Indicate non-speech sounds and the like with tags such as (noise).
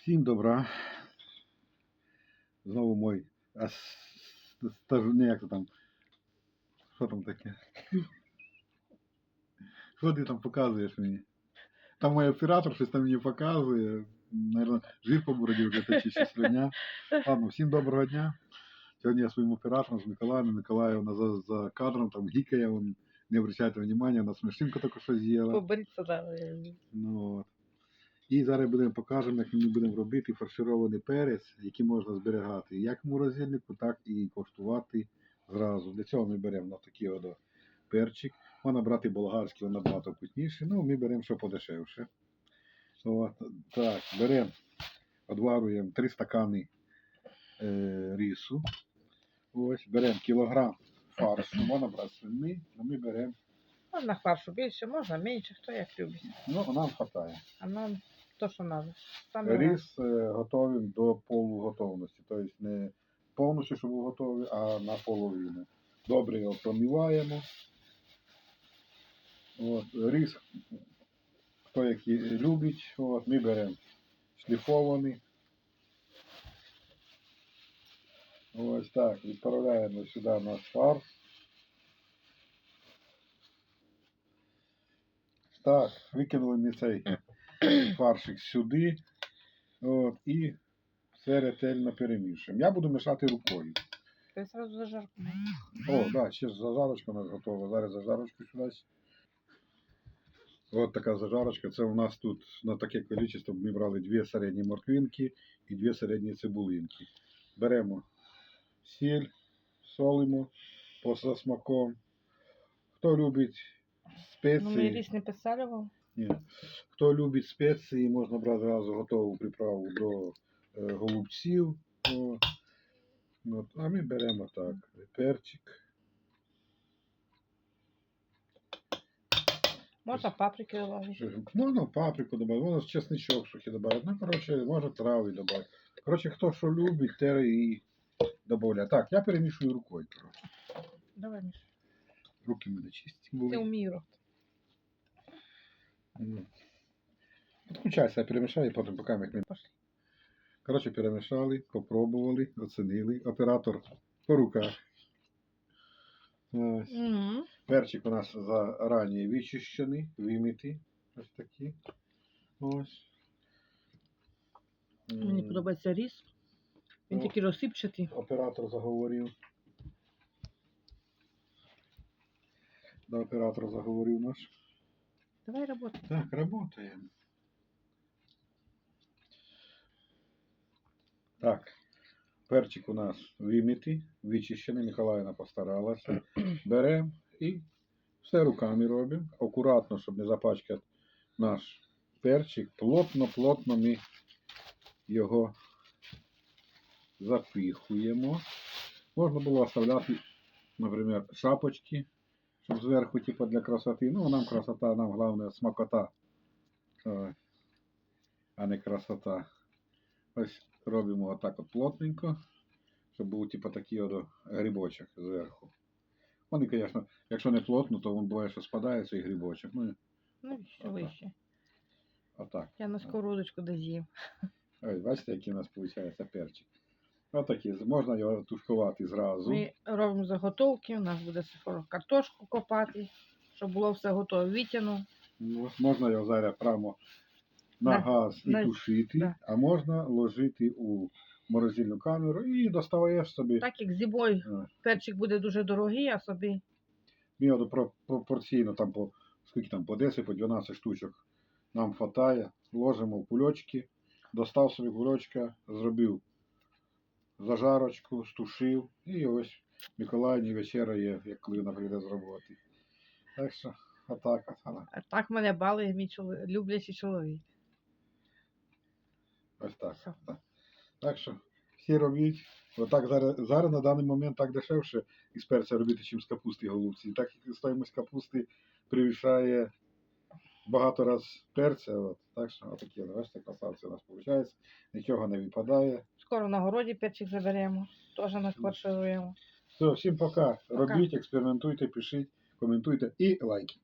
Всім добра. Знову мой ас- стаж... не як то там. Що там таке? Що ти там показуєш мені? Там мій оператор щось там мені показує. Наверно, жир по бороді вже тече чи слюня. Ладно, всім доброго дня. Сьогодні я своїм оператором з Миколаєм. Миколаївна за, за кадром там гікає, он, не обращайте внимания, вона смішинку таку що з'їла. Поборіться, да. Ну, от. І зараз будемо покажемо, як ми будемо робити фарширований перець, який можна зберігати як в морозильнику, так і коштувати зразу. Для цього ми беремо на такий от перчик. Можна брати болгарський, він набагато вкусніший. Ну, ми беремо що подешевше. От. Так, беремо, одварюємо 3 стакани е, рису. Ось, беремо кілограм фаршу, можна брати свини, але ми беремо, Можна фаршу більше, можна менше, хто як любить. ну, нам вистачає. А нам то, що треба. Саме Рис е, готовим до полуготовності. Тобто не повністю, щоб був готовий, а наполовину. Добре його промиваємо. От, рис, хто який любить, от, ми беремо шліфований. Ось так, відправляємо сюди наш фарш. Так, викинули ми цей фаршик сюди. От, і все ретельно перемішуємо. Я буду мішати рукою. Ти зразу зажарку. О, да, ще зажарочка у нас готова. Зараз зажарочку сюди. От така зажарочка. Це у нас тут на таке кількість ми брали дві середні морквинки і дві середні цибулинки. Беремо сіль, солимо по смаком. Хто любить спеції. Ну, ми ріс не підсалював. Ні. Хто любить спеції, можна брати зразу готову приправу до е, голубців. О. От. А ми беремо так. Перчик. Можна паприки додати. Можна паприку додати, можна чесничок сухий додати. Ну, коротше, можна трави додати. Коротше, хто що любить, те і додає. Так, я перемішую рукою. Коротше. Давай, Міш. Руки мене чисті Ти вмію робити. Підключайся, я перемішаю, потім поки як ми. Коротше, перемішали, попробували, оцінили. Оператор по руках. Ось. Перчик у нас зарані вичищений, вимитий. Ось такі. Ось. Мені подобається ріс. Він О. такий розсипчатий. Оператор заговорив. Да, оператор заговорив наш. Давай роботи. Так, работаем. Так, перчик у нас вимитий, вичищений, Миколаївна постаралася. (coughs) Беремо і все руками робимо. Акуратно, щоб не запачкати наш перчик. Плотно-плотно ми його запихуємо. Можна було оставляти, наприклад, шапочки, щоб зверху, типу, для красоти. Ну, нам красота, нам головне смакота. А не красота. Ось робимо отак от плотненько, щоб був типу такий от грибочок зверху. Вони, звісно, якщо не плотно, то він буває, що спадає цей грибочок. Ну, Ну, ще Ага. вище. отак. Я на сковородочку доз'їм. Ось, бачите, який у нас виходить перчик. Отакий. Можна його тушкувати зразу. Ми робимо заготовки, у нас буде скоро картошку копати, щоб було все готове. Вітяну. Ну, Можна його зараз прямо на, На- газ і на- тушити, да. а можна ложити у морозильну камеру і доставаєш собі. Так як зимою Е, перчик буде дуже дорогий, а собі Ми його пропорційно там по скільки там, по 10, по 12 штучок нам хватає. Ложимо в кульочки, достав собі кульочка, зробив зажарочку, стушив і ось Миколаївні є, як коли вона прийде з роботи. Так що, отак а так мене балує мій чоловік, люблячий чоловік. Ось так. Все. так. Так що всі робіть. Отак зараз, зараз на даний момент так дешевше із перця робити, чим з капусти голубці. І Так як стоїмость капусти перевищає багато раз перця. От. Так що отакі, от, бачите, красавці у нас виходить. Нічого не випадає. Скоро на городі перчик заберемо, теж накваршируємо. Все, всім пока. Пока. Робіть, експериментуйте, пишіть, коментуйте і лайки.